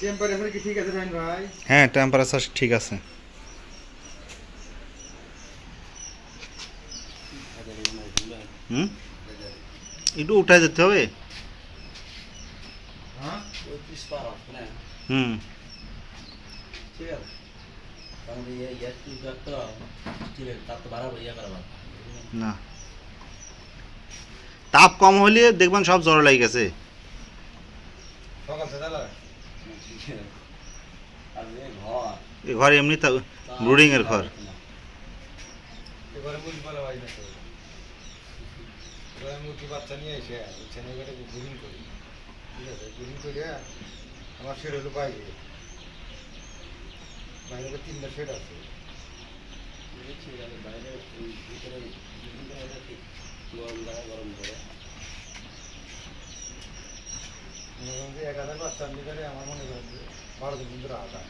Temperature কি ঠিক আছে ভাই? হ্যাঁ টেম্পারেচার ঠিক আছে। হুম? একটু উঠায় যেতে হবে? হ্যাঁ? হুম। না। তাপ কম হলে দেখবেন সব জ্বর লাগে গেছে। এ ঘর এমনি ব্রুডিং এর ঘর। মুরগি বাচ্চা নিয়ে এসে এবারে গুরিং করি ঠিক আছে গুরিং করে। আমার শেড হলো বাইরে বাইরে তিনটা শেড আছে। বাইরে এক হাজার বাচ্চা নিতে আমার মনে করেন ভারতের কিন্তু রাখা